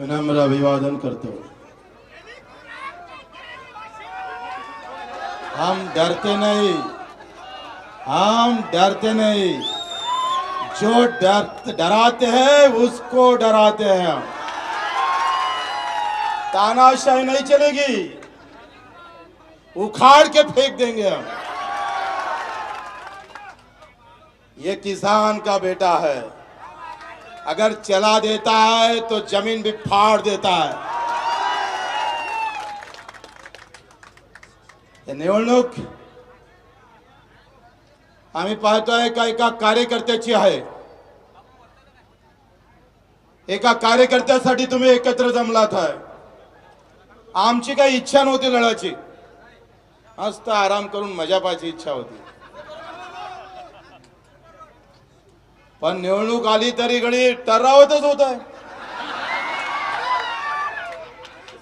विनम्र अभिवादन करतो हम डरते नहीं। हम डरते नहीं। जो डर, डराते हैं, उसको डराते हैं हम। तानाशाही नहीं चलेगी। उखाड़ के फेंक देंगे हम। ये किसान का बेटा है। अगर चला देता है तो जमीन भी फाड़ देता है। निवडणूक आम्ही पाहतोय का एका कार्यकर्त्याची आहे। एका कार्यकर्त्यासाठी तुम्ही एकत्र जमलात आहे आमची काही इच्छा नव्हती लढायची। मस्त आराम करून मजा पाहायची इच्छा होती। पण निवडणूक आली तरी घडी टरावतच होत आहे.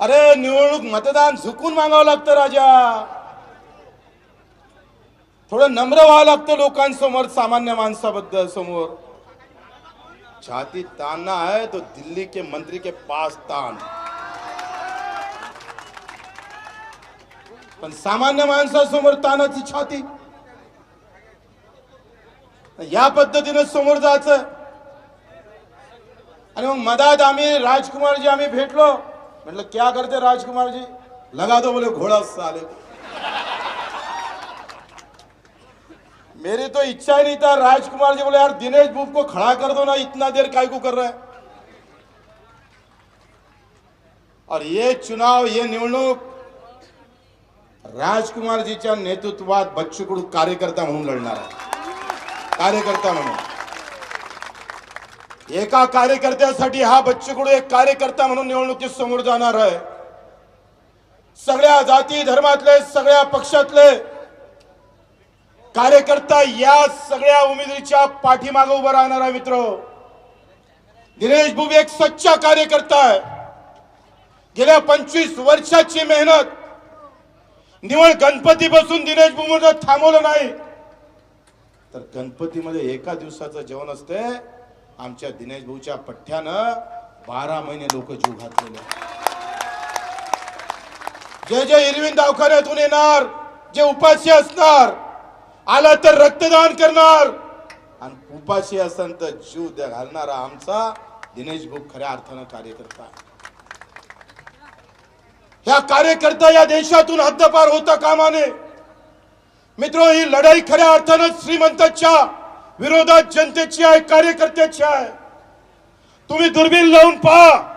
अरे निवडणूक मतदान झुकून मागावं लागतं राजा. थोडं नम्र व्हावं लागतं लोकांसमोर सामान्य माणसाबद्दल समोर. छाती तानना है तो दिल्ली के मंत्री के पास तान पण सामान्य माणसासमोर तानाची छाती. या पद्धतीने समोर जायचं. आणि मग मधात आम्ही राजकुमारजी आम्ही भेटलो. म्हटलं क्या करते राजकुमारजी? लगा दो बोले घोड़ा साले. मेरी तो इच्छा ही नहीं था. राजकुमार जी बोले यार दिनेश बुब को खड़ा कर दो ना इतना देर काय को कर रहा है? और ये चुनाव ये निवडणूक राजकुमारजीच्या नेतृत्वात बच्चू कडू कार्यकर्ता म्हणून लढणार आहे. कार्यकर्ता म्हणून. एका कार्यकर्त्यासाठी हा बच्चूकडू एक कार्यकर्ता म्हणून निवडणुकीत समोर जाणार आहे. सगळ्या जाती धर्मातले सगळ्या पक्षातले कार्यकर्ता या सगळ्या उमेदवारीच्या पाठीमागे उभा राहणार आहे मित्र. दिनेश बुब एक सच्चा कार्यकर्ता आहे. गेल्या पंचवीस वर्षाची मेहनत. निवड गणपती बसून दिनेश बुबून थांबवलं नाही. तर गणपतीमध्ये एका दिवसाचं जेवण असते. आमच्या दिनेश भाऊच्या पठ्ठ्यानं बारा महिने लोक जीव घातलेले. जे जे इरविन दवाखान्यातून येणार जे उपाशी असणार आला तर रक्तदान करणार. आणि उपाशी असन तर जीव द्या घालणारा आमचा दिनेश भाऊ खऱ्या अर्थानं कार्यकर्ता ह्या कार्यकर्ता या देशातून हद्दपार होता कामाने. मित्र ही लढाई खऱ्या अर्थानं श्रीमंताच्या विरोधात जनतेची आहे कार्यकर्त्याची आहे. तुम्ही दुर्बीण लावून पहा.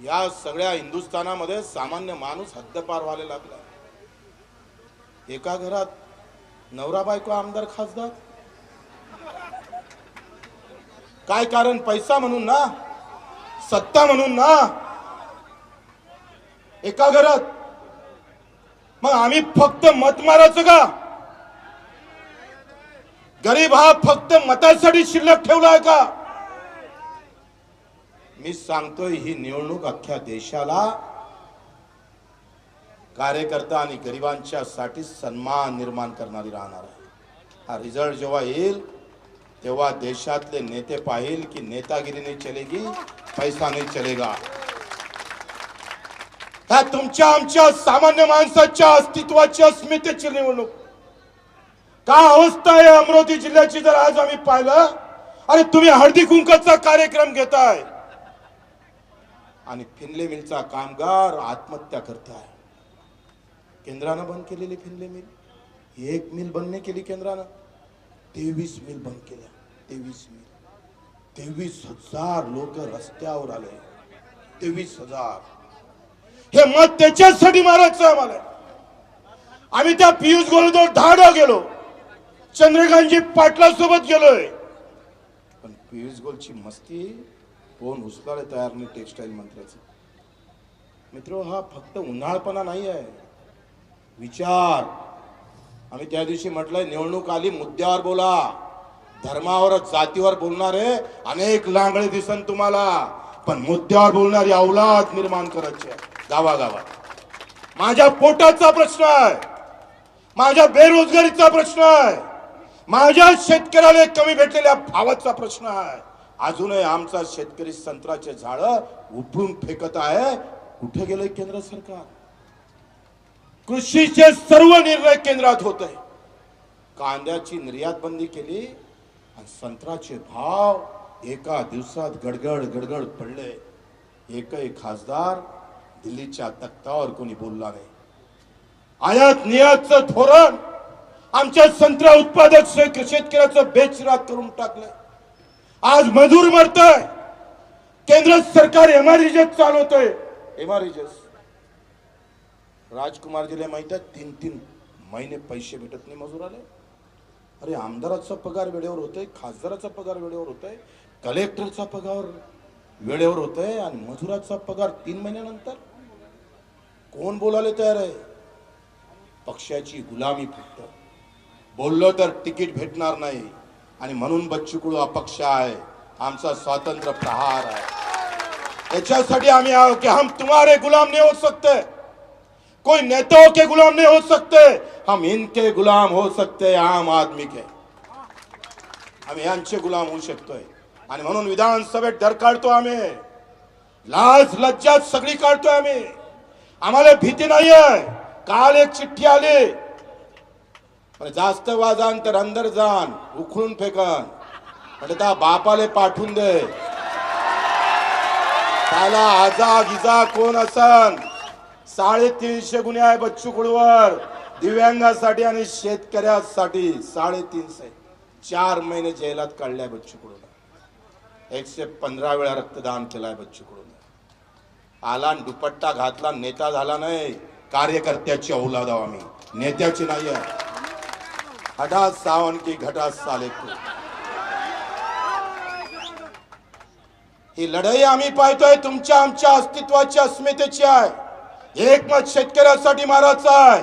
या सगळ्या हिंदुस्थानामध्ये सामान्य माणूस हद्दपार व्हायला लागला. एका घरात नवरा बायको आमदार खासदार? काय कारण? पैसा म्हणून ना? सत्ता म्हणून ना? एका घरात मग आम्ही फक्त मत मारायचं का? गरीब हा फक्त मतासाठी शिल्लक ठेवलाय का? मी सांगतोय ही निवडणूक अख्ख्या देशाला कार्यकर्ता आणि गरिबांच्या साठी सन्मान निर्माण करणारी राहणार आहे. हा रिझल्ट जेव्हा येईल तेव्हा देशातले नेते पाहिल की नेतागिरी नाही चलेगी पैसा नाही चलेगा. ह्या तुमच्या आमच्या सामान्य माणसाच्या अस्तित्वाची अस्मितेची निवडणूक. काय अवस्था आहे अमरावती जिल्ह्याची जर आज आम्ही पाहिलं अरे तुम्ही हळदी कुंकचा कार्यक्रम घेताय. आणि फिनले मिलचा कामगार आत्महत्या करताय. केंद्रानं बंद केलेली फिनले मिल. एक मिल बंद नाही केली केंद्रानं. तेवीस मिल बंद केल्या. तेवीस मिल. तेवीस हजार लोक रस्त्यावर आले. तेवीस हजार. हे मत त्याच्यासाठी मारायचं आम्हाला. आम्ही त्या पियुष गोलजवळ धाडा गेलो. चंद्रकांतजी पाटला सोबत गेलोय. पण पियुष गोलची मस्ती कोण उचलायला तयार नाही टेक्सटाईल मंत्र्याचं. मित्र हा फक्त उन्हाळपणा नाही आहे. विचार. आम्ही त्या दिवशी म्हटलंय निवडणूक आली मुद्द्यावर बोला. धर्मावर जातीवर बोलणारे अनेक लांगडे दिसन तुम्हाला. पण मुद्द्यावर बोलणारी अवलाद निर्माण करायची आहे. गावागावात. माझ्या पोटाचा प्रश्न आहे. माझ्या बेरोजगारीचा प्रश्न आहे. माझ्या शेतकऱ्याला कमी भेटलेल्या भावाचा प्रश्न आहे. अजूनही आमचा शेतकरी संत्र्याचे झाड उपडून फेकत आहे. कुठे गेलंय केंद्र सरकार? कृषीचे सर्व निर्णय केंद्रात होत. आहे कांद्याची निर्यात बंदी केली आणि संत्र्याचे भाव एका दिवसात गडगड गडगड पडले. एकही खासदार दिल्लीच्या तख्तावर कोणी बोलला नाही. आयात निर्यातचं धोरण आमच्या संत्रा उत्पादक शेतकऱ्याचं बेचराग करून टाकलंय. आज मजूर मरतय. केंद्र सरकार एमआरईजेस चालवतोय. राजकुमार राजकुमारजीला माहीत आहे तीन तीन महिने पैसे भेटत नाही मजुराले. अरे आमदाराचा पगार वेळेवर होतोय खासदाराचा पगार वेळेवर होतोय कलेक्टरचा पगार वेळेवर होतोय आणि मजुराचा पगार तीन महिन्यानंतर कोण बोलायला तयार आहे? पक्षाची गुलामी फक्त बोललो तर तिकीट भेटणार नाही. आणि म्हणून बच्चू कडू अपक्ष आहे. आमचा स्वातंत्र्य प्रहार आहे. याच्यासाठी आम्ही आहो की हम तुम्हारे गुलाम नहीं हो सकते. कोई नेताओं के गुलाम नहीं हो सकते. हम इनके गुलाम हो सकते. आम आदमी के. आम्ही यांचे गुलाम होऊ शकतोय. आणि म्हणून विधानसभेत डर काढतो आम्ही. लाज लज्जात सगळी काढतोय आम्ही. आम्हाला भीती नाहीये. काल एक चिठ्ठी आली. पण जास्त वाजान तर अंदर जाण उखळून फेकन. म्हणजे त्या बापाले पाठवून दे. त्याला आजा गिजा कोण असन? साडेतीनशे गुन्हे आहे बच्चू कुळवर. दिव्यांगासाठी आणि शेतकऱ्यासाठी साडेतीनशे. चार महिने जेलात काढलाय बच्चू कडूला एकशे पंधरा वेळा रक्तदान केलाय बच्चू कडून आला दुपट्टा घातला नेता झाला नाही. कार्यकर्त्याची औलाद आहो आम्ही. नेत्याची नाही आहे. हटा सावन की घटा साले ही लढाई आम्ही पाहतोय तुमच्या आमच्या अस्तित्वाची अस्मितेची आहे. एकमत शेतकऱ्यासाठी मारायचं आहे.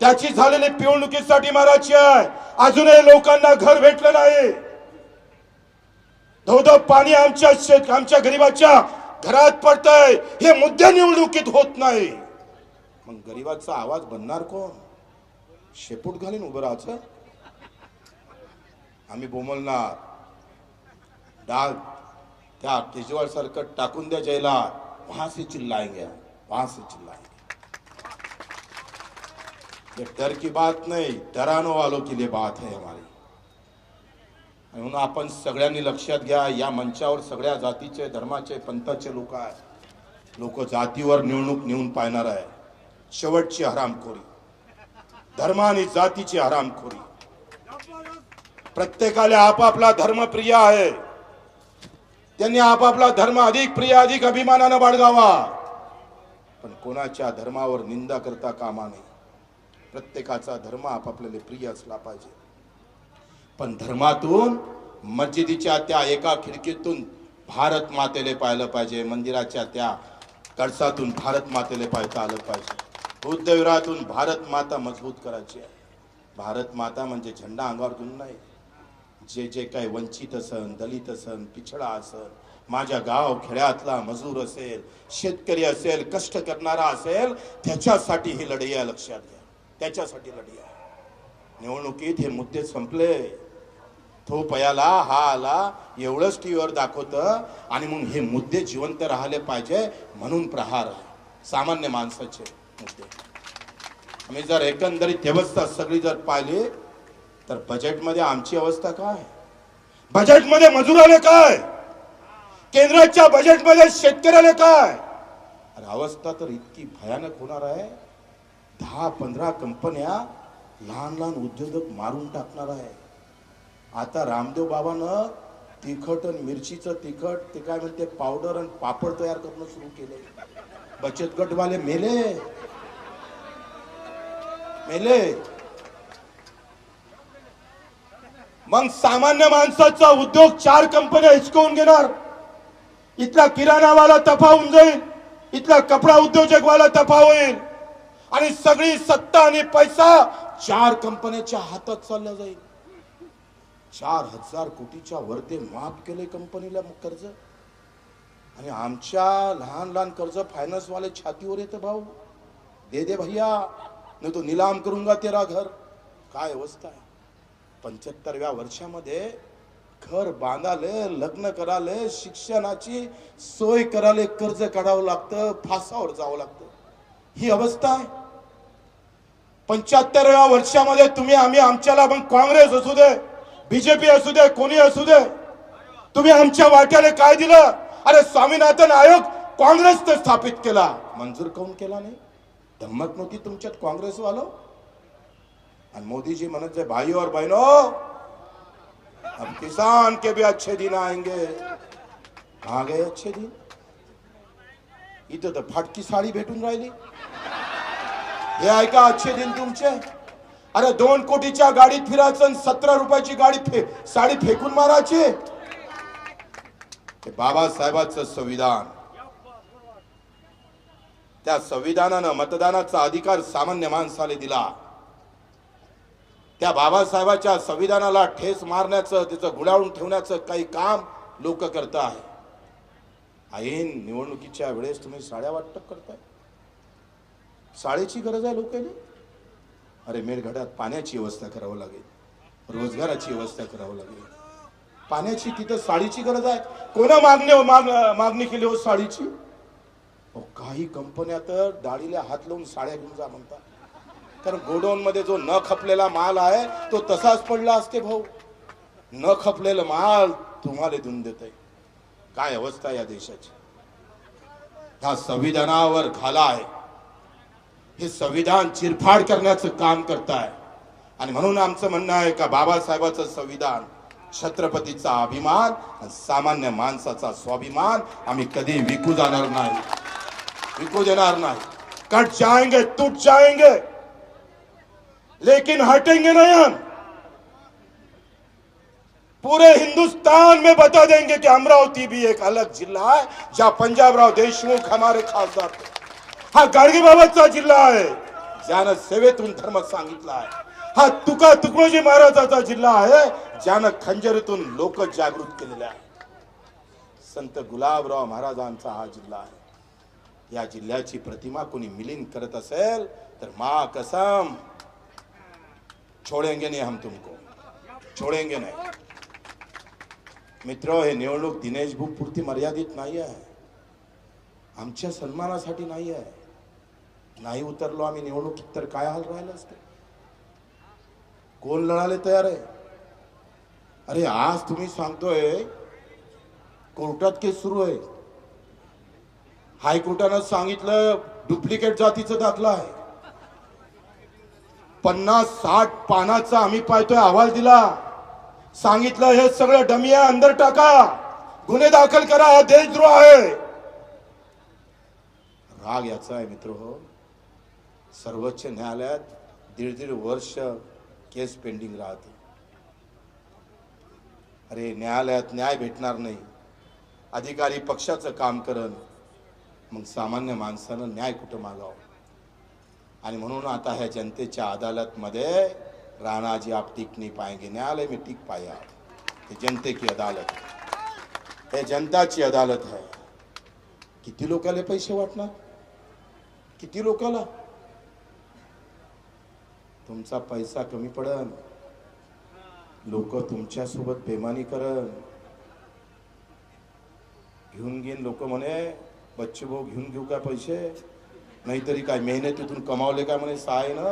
त्याची झालेली पिवणुकीसाठी मारायची आहे. अजूनही लोकांना घर भेटलं नाही. धोधो पाणी आमच्या शेत आमच्या गरीबाच्या घरात पडतंय. हे मुद्दे निवडणुकीत होत नाही. मग गरीबाचा आवाज बनणार कोण? शेपूट घालीन उभं राहायचं. आम्ही बोमलणार डाग त्या केजरीवाल सरकट टाकून द्या जैला. वहां से चिल्लाएंगे वहां से चिल्लाएंगे ये डर की बात नहीं. डरानो वालों के लिए बात है हमारी आणि म्हणून आपण सगळ्यांनी लक्षात घ्या या मंचावर सगळ्या जातीचे धर्माचे पंथाचे लोक आहेत. लोक जातीवर निवडणूक नेऊन पाहणार आहे. शेवटची हरामखोरी. धर्म आणि जातीची हरामखोरी. प्रत्येकाला आपापला धर्म प्रिय आहे. त्यांनी आपापला धर्म अधिक प्रिय अधिक अभिमानानं बाळगावा. पण कोणाच्या धर्मावर निंदा करता कामा नये. प्रत्येकाचा धर्म आपापल्याला प्रिय असला पाहिजे. पण धर्मातून मस्जिदीच्या त्या एका खिडकीतून भारत मातेले पाहिलं पाहिजे मंदिराच्या त्या कळसातून भारत मातेले पाहता आलं पाहिजे. बुद्धविरातून भारत माता मजबूत करायची आहे. भारत माता म्हणजे झेंडा अंगावर घेऊन नाही. जे जे काही वंचित असन दलित असन पिछडा असन माझ्या गाव खेड्यातला मजूर असेल शेतकरी असेल कष्ट करणारा असेल त्याच्यासाठी ही लढाई आहे लक्षात घ्या. त्याच्यासाठी लढाई आहे. निवडणुकीत हे मुद्दे संपले. तो पयाला हा आला एवढंच टीव्हीवर दाखवतं. आणि मग हे मुद्दे जिवंत राहिले पाहिजे म्हणून प्रहार आहे. सामान्य माणसाचे मुद्दे. आम्ही जर एकंदरीत व्यवस्था सगळी जर पाहिली तर बजेटमध्ये आमची अवस्था काय बजेटमध्ये मजुराले काय? केंद्राच्या बजेटमध्ये शेतकऱ्याला काय? अरे अवस्था तर इतकी भयानक होणार आहे. दहा पंधरा कंपन्या लहान लहान उद्योजक मारून टाकणार आहे. आता रामदेव बाबानं तिखट आणि मिरचीचं तिखट ते काय म्हणते पावडर आणि पापड तयार करणं सुरू केले. बचत गटवाले मेले. मेले. मग सामान्य माणसाचा उद्योग चार कंपन्या हिसकवून घेणार. इथला किराणावाला तफा होऊन जाईल. इथला कपडा उद्योजकवाला तफा होईल आणि सगळी सत्ता आणि पैसा चार कंपन्याच्या हातात चालला जाईल. चार हजार कोटीच्या वर ते माफ केले कंपनीला मग कर्ज? आणि आमच्या लहान लहान कर्ज फायनान्सवाले छातीवर येतं भाऊ. दे दे भैया नाही तो निलाम करूंगा तेरा घर काय अवस्था आहे? पंच्याहत्तरव्या वर्षामध्ये घर बांधाले लग्न कराले शिक्षणाची सोय कराले कर्ज काढावं लागतं फासावर जावं लागतं. ही अवस्था आहे. पंच्याहत्तरव्या वर्षामध्ये तुम्ही आम्ही आमच्याला मग काँग्रेस असू दे बीजेपी असू दे कोणी असू दे तुम्ही आमच्या वाट्याला काय दिलं? अरे स्वामीनाथन आयोग काँग्रेसनं स्थापित केला. मंजूर काऊन केला नाही? धम्मक नव्हती तुमच्यात काँग्रेस वालो आणि मोदीजी म्हणत जे भाई और बहनो अब किसान के भी अच्छे दिन आएंगे. कहा गए अच्छे दिन? इथं तर फाटकी साडी भेटून राहिली. हे ऐका अच्छे दिन तुमचे? अरे दोन कोटीच्या गाडीत फिरायचं आणि सतरा रुपयाची गाडी फे साडी फेकून मारायची? हे बाबासाहेबांचं संविधान. त्या संविधानानं मतदानाचा अधिकार सामान्य माणसाला दिला. त्या बाबासाहेबाच्या संविधानाला ठेस मारण्याचं त्याचं गुडावून ठेवण्याचं काही काम लोक करत आहे ऐन निवडणुकीच्या वेळेस तुम्ही साड्या वाटप करताय. साडीची गरज आहे लोकांनी. अरे मेळघाटात पाण्याची व्यवस्था करावं लागेल. रोजगाराची व्यवस्था करावं लागेल. पाण्याची तिथं साडीची गरज आहे. कोणा मागणी माग- मागणी केली हो साडीची? अहो, काही कंपन्या तर डाळीला हात लावून साड्या घेऊन जा म्हणतात. कारण गोडाऊन मध्ये जो न खपलेला माल आहे तो तसाच पडला असते भाऊ. न खपलेला माल तुम्हाला देऊन देत आहे काय अवस्था आहे या देशाची? ह्या संविधानावर घाला आहे. हे संविधान चिरफाड करण्याचं काम करताय. आणि म्हणून आमचं म्हणणं आहे का बाबासाहेबाचं संविधान छत्रपतीचा अभिमान आणि सामान्य माणसाचा स्वाभिमान आम्ही कधी विकू जाणार नाही. विकू देणार नाही. कट जाएंगे टूट जाएंगे लेकिन हटेंगे नहीं हम. पूरे हिंदुस्तान में बता देंगे कि अमरावती भी एक अलग जिल्हा है जहां पंजाबराव देशमुख हमारे खासदार थे। हा गाडगेबाबाचा जिल्हा आहे. ज्यानं सेवेतून धर्म सांगितला आहे. हा तुका तुकडोजी महाराजाचा जिल्हा आहे. ज्यानं खंजरीतून लोक जागृत केलेले आहे. संत गुलाबराव महाराजांचा हा जिल्हा आहे. या जिल्ह्याची प्रतिमा कोणी मिलीन करत असेल तर मा कसम छोडेंगे नाही हम तुमको. छोडेंगे नाही. मित्र हे निवडणूक दिनेश भूपुरती मर्यादित नाही आहे आमच्या सन्मानासाठी नाही आहे नाही उतरलो आम्ही निवडणुकीत तर काय हाल राहिलं असतं? कोण लढाले तयार आहे? अरे आज तुम्ही सांगतोय कोर्टात केस सुरू आहे. हायकोर्टानं सांगितलं डुप्लिकेट जातीचं दाखला आहे. पन्नास साठ पानाचा आम्ही पाहतोय अहवाल दिला. सांगितलं हे सगळं डमिया अंदर टाका. गुन्हे दाखल करा हा देशद्रोह आहे. राग याचा आहे मित्र हो. सर्वोच्च न्यायालयात दीड दीड वर्ष केस पेंडिंग राहते. अरे न्यायालयात न्याय भेटणार नाही. अधिकारी पक्षाचं काम करण मग सामान्य माणसानं न्याय कुठं मागावं? आणि म्हणून आता ह्या जनतेच्या अदालतमध्ये राणाजी आप टिक नाही पाएंगे न्यायालय मी टिक पाया. हे जनते की अदालत. हे जनताची अदालत आहे किती लोकाला पैसे वाटणार? किती लोकाला? तुमचा पैसा कमी पडन. लोक तुमच्यासोबत बेमानी करन. घेऊन घेऊन लोक म्हणे बच्चे भाऊ घेऊन घेऊ का पैसे? नाहीतरी काय मेहनतीतून कमावले काय म्हणे साय ना?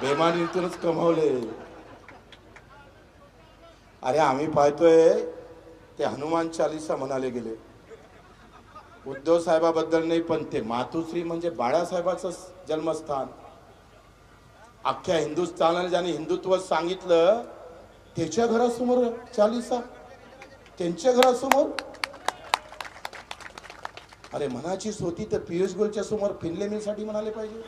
बेमानीतूनच कमावले. अरे आम्ही पाहतोय ते हनुमान चालिसा म्हणाले गेले. उद्धव साहेबाबद्दल नाही पण ते मातुश्री म्हणजे बाळासाहेबाचं जन्मस्थान. अख्ख्या हिंदुस्थानाने ज्याने हिंदुत्व सांगितलं त्याच्या घरासमोर चालिसा. त्यांच्या घरासमोर. अरे मनाचीच होती तर पियुष गोलच्या समोर फिनले मिलसाठी म्हणाले पाहिजे.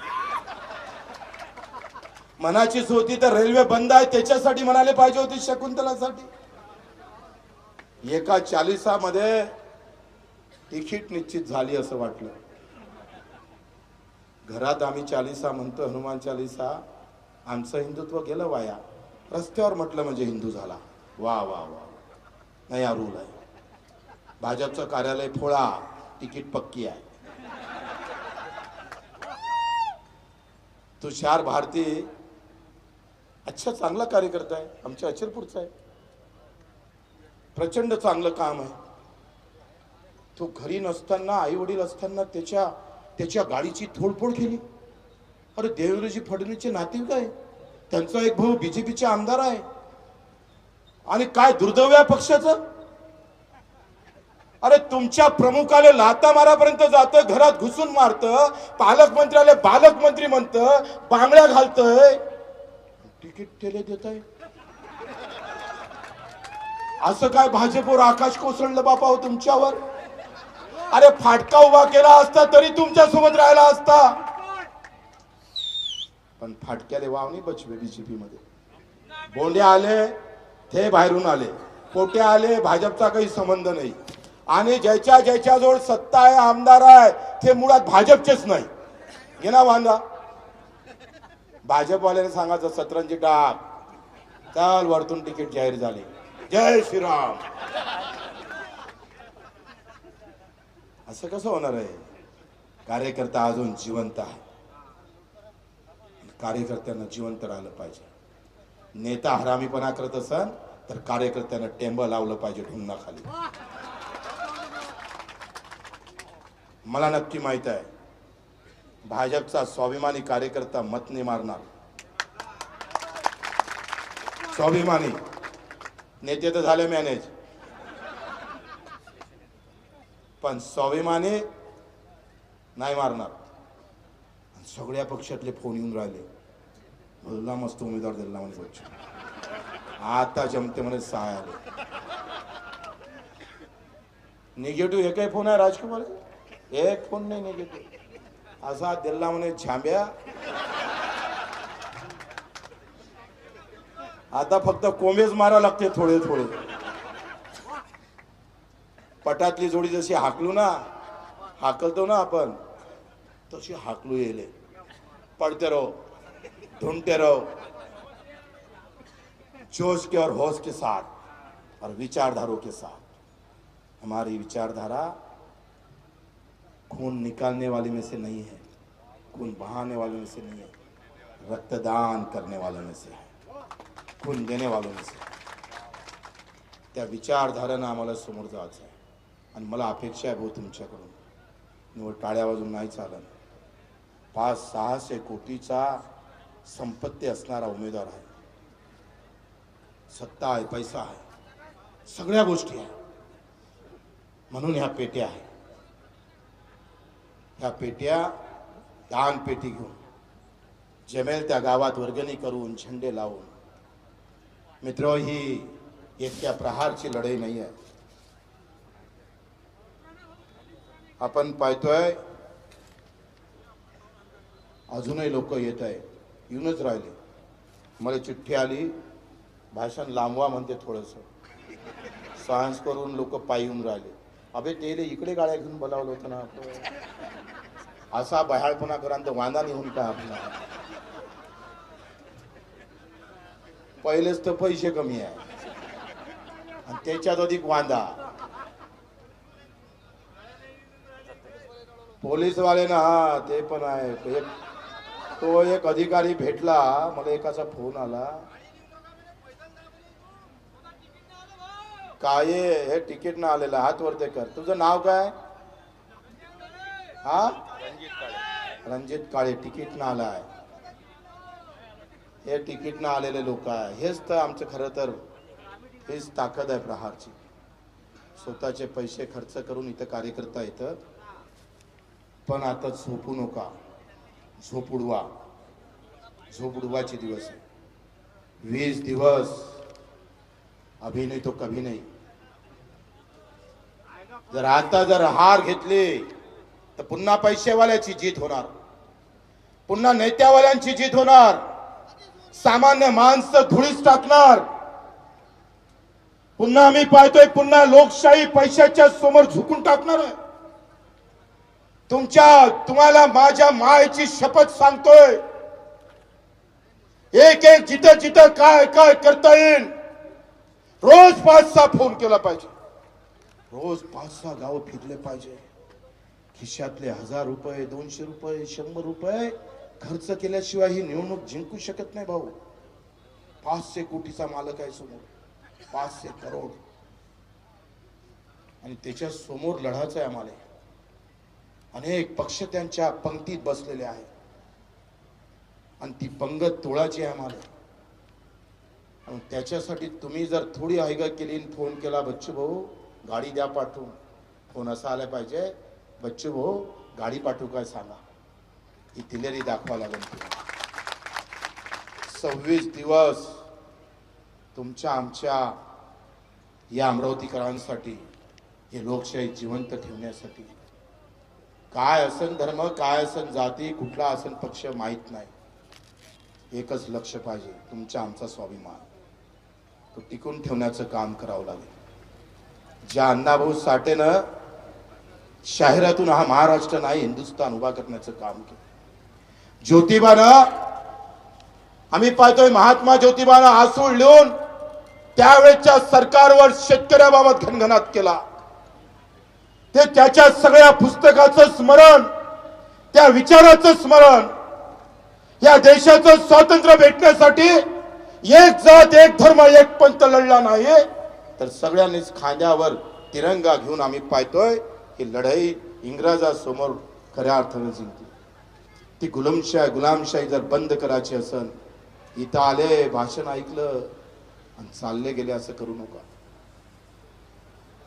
मनाचीच होती तर रेल्वे बंद आहे त्याच्यासाठी म्हणाले पाहिजे होती शकुंतलासाठी. एका चालिसामध्ये तिकीट निश्चित झाली असं वाटलं. घरात आम्ही चालिसा म्हणतो हनुमान चालिसा. आमचं हिंदुत्व गेलं वाया. रस्त्यावर म्हटलं म्हणजे हिंदू झाला. वा वा वा. नया रूल आहे. भाजपचं कार्यालय फोळा. तिकीट पक्की आहे. तुषार भारती. अच्छा चांगला कार्यकर्ता आहे. आमच्या अचलपूरचा आहे. प्रचंड चांगलं काम आहे. तो घरी नसताना आई वडील असताना त्याच्या त्याच्या गाडीची थोडफोड केली. अरे देवेंद्रजी फडणवीसचे नातेवाईक आहे. त्यांचा एक भाऊ बीजेपीचे आमदार आहे. आणि काय दुर्दैव आहे पक्षाचं? अरे तुमच्या प्रमुखाला लाता मारापर्यंत जात घरात घुसून मारत पालकमंत्र्याला बालकमंत्री म्हणत बांगड्या घालतय. तिकीट टेले देत आहे असं काय भाजपवर आकाश कोसळलं बापा हो तुमच्यावर? अरे फाटका उभा केला असता तरी तुमच्यासोबत राहिला असता. पण फाटक्याले वाव नाही बचवे बीजेपी मध्ये. बोंडे आले ते बाहेरून आले. कोटे आले भाजपचा काही संबंध नाही. आणि ज्याच्या ज्याच्या जवळ सत्ता आहे आमदार आहे ते मुळात भाजपचेच नाही. घे ना वांदा भाजपवाल्याने सांगायचं सतरंजी डाक चल वरतून तिकीट जाहीर झाले. जय श्रीराम. असं कसं होणार आहे? कार्यकर्ता अजून जिवंत आहे. कार्यकर्त्यांना जिवंत राहिलं पाहिजे. नेता हरामीपणा करत असाल तर कार्यकर्त्यांना टेंब लावलं पाहिजे ढुंगणाखाली. मला नक्की माहीत आहे भाजपचा स्वाभिमानी कार्यकर्ता मत नाही मारणार. स्वाभिमानी. नेते तर झाले मॅनेज पण स्वाभिमानी नाही मारणार. सगळ्या पक्षातले फोन येऊन राहिले. भल्ला मस्त उमेदवार दिला म्हणे पक्ष आता जमते म्हणे सहा आले. निगेटिव्ह एकही फोन आहे राजकुमार एक फोन नाही निगेटिव्ह असा दिला म्हणे छांब्या आता फक्त कोंबेच मारा लागते थोडे थोडे. पटातली जोडी जशी हाकलू ना हाकलतो ना आपण. तशी हाकलू येले. पढ़ते रहो ढूंढते रहो जोश के और होश के साथ और विचारधारों के साथ। हमारी विचारधारा खून निकालने वाले में से नहीं है खून बहाने वाले में से नहीं है रक्तदान करने वालों में से है खून देने वालों में से त्या विचारधारेनं आम्हाला समोर जायचं आहे आणि मला अपेक्षा आहे भाऊ तुमच्याकडून. निवड टाळ्या वाजून नाही चालत. पाच सहाशे कोटीचा संपत्ती असणारा उमेदवार आहे. सत्ता आहे पैसा आहे. सगळ्या गोष्टी आहे. म्हणून ह्या पेट्या आहे ह्या पेट्या दान पेटी घेऊन जमेल त्या गावात वर्गणी करून झेंडे लावून. मित्र ही एकट्या प्रहारची लढाई नाही आहे आपण पाहतोय अजूनही लोक येत आहे येऊनच राहिले. मला चिठ्ठी आली. भाषण लांबवा म्हणते थोडस. सायन्स करून लोक पायी येऊन राहिले. अबे तेले इकडे गाड्या घेऊन बोलावलं होतं ना आपण. असा बहाळपणा करा तर वांदा निघून का आपला? पहिलेच तर पैसे कमी आहे. आणि त्याच्यात अधिक वांदा. पोलीसवाले ना हा ते पण आहे. एक तो एक अधिकारी भेटला मला एकाचा फोन आला. काय हे तिकीट ना आलेलं हात वरते कर. तुझं नाव काय? हा? रणजित काळे तिकीट ना आलाय. हे तिकीट ना आलेले लोक आहे. हेच तर आमचं खरं तर हीच ताकद आहे प्रहारची. स्वतःचे पैसे खर्च करून इथं कार्यकर्ता येतं पण आता झोपू नका. झोप उडवा झोप उडवाचे दिवस आहे वीस दिवस. अभिनय तो कभी नाही. जर आता जर हार घेतली तर पुन्हा पैसेवाल्याची जीत होणार. पुन्हा नेत्यावाल्यांची जीत होणार. सामान्य माणसं धुळीस टाकणार. पुन्हा आम्ही पाहतोय पुन्हा लोकशाही पैशाच्या समोर झुकून टाकणार आहे. तुमच्या तुम्हाला माझ्या मायची शपथ सांगतोय. एक एक जिथं जिथं काय काय करता येईल रोज पाच सहा फोन केला पाहिजे. रोज पाच सहा गाव फिरले पाहिजे. खिशातले हजार रुपये दोनशे रुपये शंभर रुपये खर्च केल्याशिवाय ही निवडणूक जिंकू शकत नाही भाऊ. पाचशे कोटीचा मालक आहे समोर. पाचशे करोड. आणि त्याच्यासमोर लढायचं आहे आम्हाला. अनेक पक्ष त्यांच्या पंक्तीत बसलेले आहेत. आणि ती पंगत तोळाची आहे आम्हाला. आणि त्याच्यासाठी तुम्ही जर थोडी ऐगा केली आणि फोन केला बच्चू भाऊ गाडी द्या पाठवून. फोन असा आला पाहिजे बच्चू भाऊ गाडी पाठवू काय सांगा? ही तिलेरी दाखवा लागेल सव्वीस दिवस तुमच्या आमच्या या अमरावतीकरांसाठी हे लोकशाही जिवंत ठेवण्यासाठी काय असन धर्म काय असन जाती कुठला असन पक्ष माहीत नाही. एकच लक्ष पाहिजे तुमचा आमचा स्वाभिमान. तो टिकून ठेवण्याचं काम करावं लागेल. ज्या अण्णाभाऊ साठेनं शाहिरातून हा महाराष्ट्र नाही हिंदुस्थान उभा करण्याचं काम केलं. ज्योतिबानं आम्ही पाहतोय महात्मा ज्योतिबानं आसूळ लिहून त्यावेळेच्या सरकारवर शेतकऱ्याबाबत घनघनात केला. ते त्याच्या सगळ्या पुस्तकाचं स्मरण त्या विचाराचं स्मरण या देशाचं स्वातंत्र्य भेटण्यासाठी एक जात एक धर्म एक पंथ लढला नाही. तर सगळ्यांनीच खांद्यावर तिरंगा घेऊन आम्ही पाहतोय ही लढाई इंग्रजासमोर खऱ्या अर्थानं जिंकली. ती गुलामशाही गुलामशाही जर बंद करायची असन इथं आले भाषण ऐकलं आणि चालले गेले असं करू नका.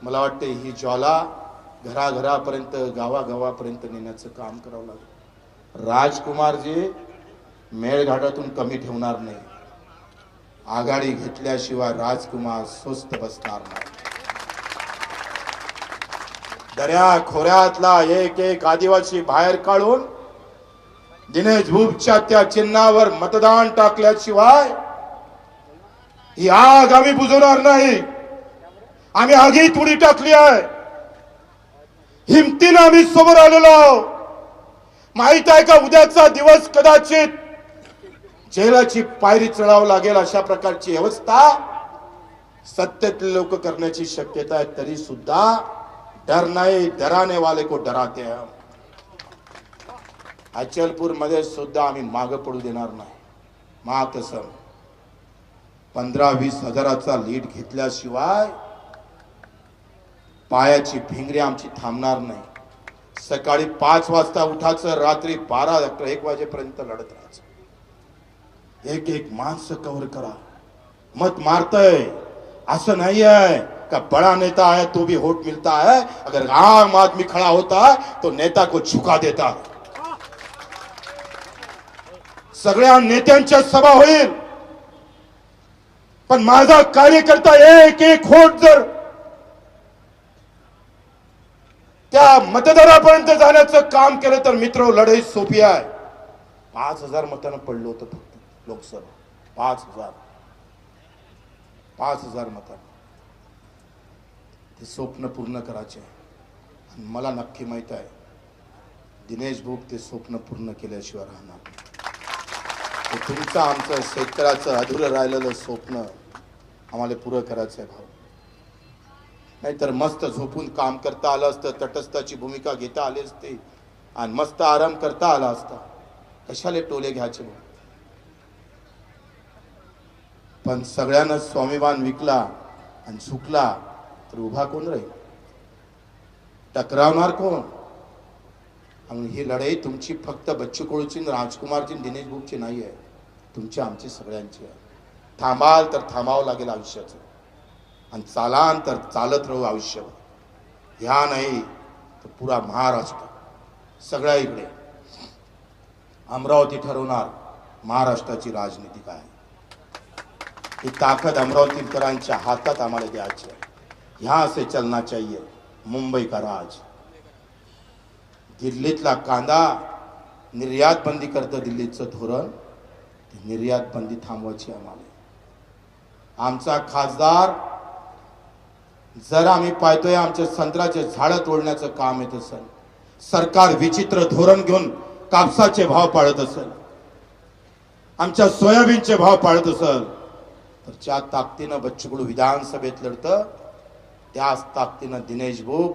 मला वाटते ही ज्वाला घराघरापर्यंत गावागावापर्यंत नेण्याचं काम करावं लागलं. राजकुमारजी मेळघाटातून कमी ठेवणार नाही. आघाडी घेतल्याशिवाय राजकुमार स्वस्त बसणार नाही. दर्या खोऱ्यातला एक एक आदिवासी बाहेर काढून दिनेश भूपच्या त्या चिन्हावर मतदान टाकल्याशिवाय ही आग आम्ही बुजवणार नाही. आम्ही आगीत उडी टाकली आहे. हिमतीनं आम्ही समोर आलेलो आहोत. माहीत आहे का उद्याचा दिवस कदाचित जेलाची पायरी चढावं लागेल अशा प्रकारची व्यवस्था सत्तेतले लोक करण्याची शक्यता आहे तरी सुद्धा डर नाही. डराने वाले को डराते अचलपूरमध्ये सुद्धा आम्ही माग पडू देणार नाही. महाकसम पंधरा वीस हजाराचा लीड घेतल्याशिवाय पायाची भिंगरी आमची थांबणार नाही. सकाळी पाच वाजता उठायचं रात्री बारा एक वाजेपर्यंत लढत राहायचं. एक एक माणसं कव्हर करा. मत मारतय. असं नाही आहे का बड़ा नेता है तो भी होट मिलता है अगर आम आदमी खड़ा होता है तो नेता को झुका देता. है सगळ्या नेत्यांच्या सभा होईल. पण माझा कार्यकर्ता एक एक होट जर त्या मतदारापर्यंत जाण्याचं काम केलं तर मित्र लढाई सोपी आहे. पाच हजार मतानं पडलं होतं फक्त लोकसभा. पाच हजार. पाच हजार मतानं. ते स्वप्न पूर्ण करायचे आहे. आणि मला नक्की माहीत आहे दिनेश भोग ते स्वप्न पूर्ण केल्याशिवाय राहणार तुमचं आमचं शेतकऱ्याचं अधुरं राहिलेलं स्वप्न आम्हाला पुरं करायचं आहे भाऊ. नाहीतर मस्त झोपून काम करता आलं असतं तटस्थाची भूमिका घेता आली असते आणि मस्त आराम करता आला असता. कशाले टोले घ्यायचे मग? पण सगळ्यांना स्वाभिमान विकला आणि झुकला तर उभा कोण राहील? टकरावणार कोण? आणि ही लढाई तुमची फक्त बच्चू कोळूची राजकुमारची दिनेश बुकची नाही आहे तुमची आमची सगळ्यांची आहे. थांबाल तर थांबावं लागेल आयुष्याचं. आणि चालान तर चालत राहू आयुष्यभर. ह्या नाही तर पुरा महाराष्ट्र. सगळ्या इकडे. अमरावती ठरवणार महाराष्ट्राची राजनीती काय. ही ताकद अमरावतीकरांच्या हातात आम्हाला द्यायची आहे. ह्या से चलना चाहिए मुंबई का राज. दिल्लीतला कांदा निर्यात बंदी करतं दिल्लीचं धोरण. निर्यात बंदी थांबवायची आम्हाला. आमचा खासदार जर आम्ही पाहतोय आमच्या संत्र्याचे झाडं तोडण्याचं काम येत असेल. सरकार विचित्र धोरण घेऊन कापसाचे भाव पाळत असेल. आमच्या सोयाबीनचे भाव पाळत असेल. तर ज्या ताकदीनं बच्चूकडू विधानसभेत लढतं त्याच ताकदीनं दिनेश भोग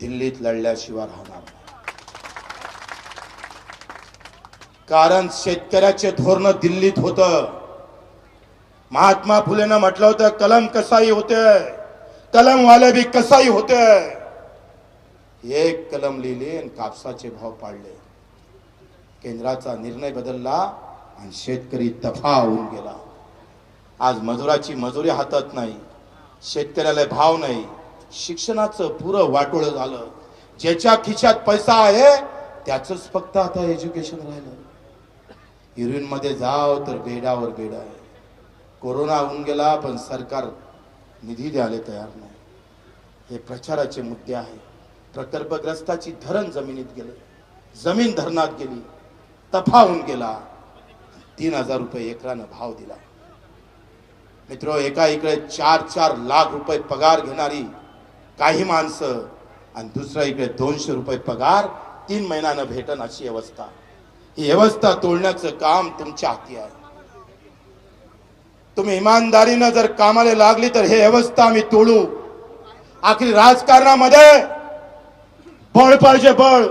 दिल्लीत लढल्याशिवाय राहणार नाही. कारण शेतकऱ्याचे धोरण दिल्लीत होतं. महात्मा फुलेनं म्हटलं होतं कलम कसाई होते. कलम वाले भी कसाई होते एक कलम लिहिले आणि कापसाचे भाव पाडले। केंद्राचा निर्णय बदलला आणि शेतकरी तफा होऊन गेला. आज मजुराची मजुरी हातात नाही शेतकऱ्याला भाव नाही शिक्षणाचं पुरं वाटोळ झालं. ज्याच्या खिशात पैसा आहे त्याच फक्त आता एज्युकेशन राहिलं. हिरोईन मध्ये जाव तर बेडावर बेडा आहे. कोरोना होऊन गेला पण सरकार निधी द्यायला तयार नाही. हे प्रचाराचे मुद्दे आहे. प्रकल्पग्रस्ताची धरण जमिनीत गेले. जमीन धरणात गेली. तफा होऊन गेला. तीन हजार रुपये एकरानं भाव दिला. मित्र एका इकडे चार चार लाख रुपये पगार घेणारी काही माणसं आणि दुसऱ्या इकडे दोनशे रुपये पगार तीन महिन्यानं भेटन अशी व्यवस्था ही व्यवस्था तोडण्याचं काम तुमच्या हाती आहे. तुम्ही इमानदारीनं जर कामाला लागली तर हे व्यवस्था आम्ही तोडू. आखरी राजकारणामध्ये बळ पाहिजे बळ.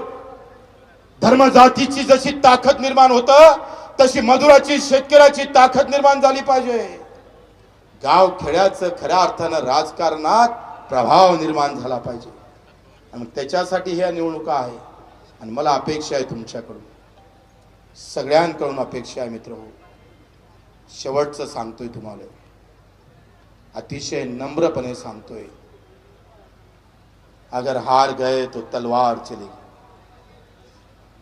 धर्म जातीची जशी ताकद निर्माण होत तशी मजुराची शेतकऱ्याची ताकद निर्माण झाली पाहिजे. गाव खेड्याचं खऱ्या अर्थानं राजकारणात प्रभाव निर्माण झाला पाहिजे. आणि मग त्याच्यासाठी ह्या निवडणुका आहे आणि मला अपेक्षा आहे तुमच्याकडून. सगळ्यांकडून अपेक्षा आहे मित्र हो. शेवटचं सांगतोय तुम्हाला. अतिशय नम्रपणे सांगतोय. अगर हार गए तो तलवार चलेगी.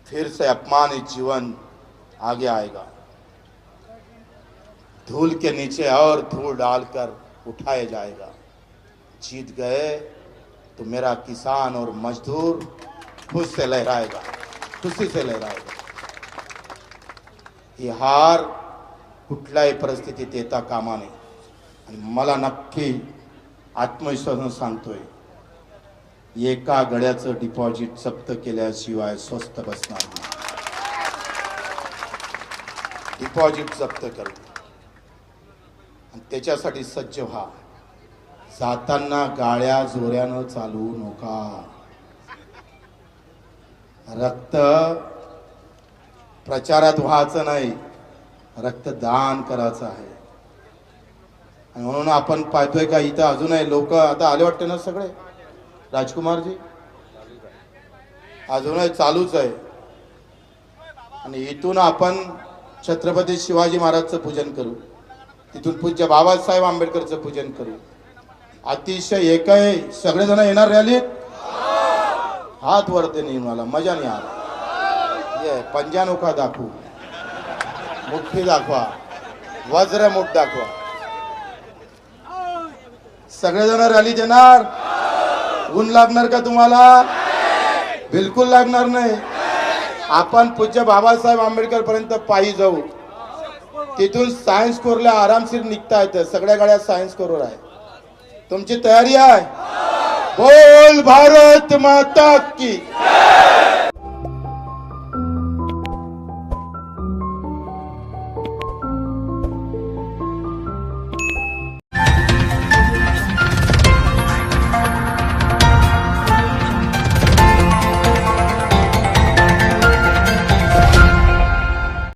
फिर से अपमानित जीवन आगे आएगा. धूल के नीचे और धूल डालकर उठाया जाएगा. जीत गए तो मेरा किसान और मजदूर खुश से लहराएगा, खुशी से लहराएगा. ये हार कुठल्याही परिस्थितीत येता कामा नये. आणि मला नक्की आत्मविश्वासानं सांगतोय एका गड्याचं डिपॉझिट जप्त केल्याशिवाय स्वस्त बसणार नाही. डिपॉझिट जप्त करू आणि त्याच्यासाठी सज्ज व्हा. जाताना गाड्या जोऱ्यानं चालू नका. रक्त प्रचारात व्हायचं नाही. रक्तदान करायचं आहे. आणि म्हणून आपण पाहतोय का इथं अजूनही लोक आता आले वाटते ना सगळे? राजकुमारजी? अजूनही चालूच आहे. आणि इथून आपण छत्रपती शिवाजी महाराजचं पूजन करू. तिथून पूज्य बाबासाहेब आंबेडकरचं पूजन करू. अतिशय एक आहे सगळेजण येणार रॅलीत? हात वरते नाही मला मजा नाही आला. ये पंजा नोका दाखवू. मुठ्ठी दाखवा. वज्र मुठ दाखवा. सगळेजण रॅलीत येणार ऊन लागणार का तुम्हाला? बिलकुल लागणार नाही. आपण पूज्य बाबासाहेब आंबेडकर पर्यंत पायी जाऊ. तिथून सायन्स कोरला आरामशीर निघता येतं. सगळ्या गाड्या सायन्स कोरवर आहे तुमची तयारी आहे? बोल भारत माता की.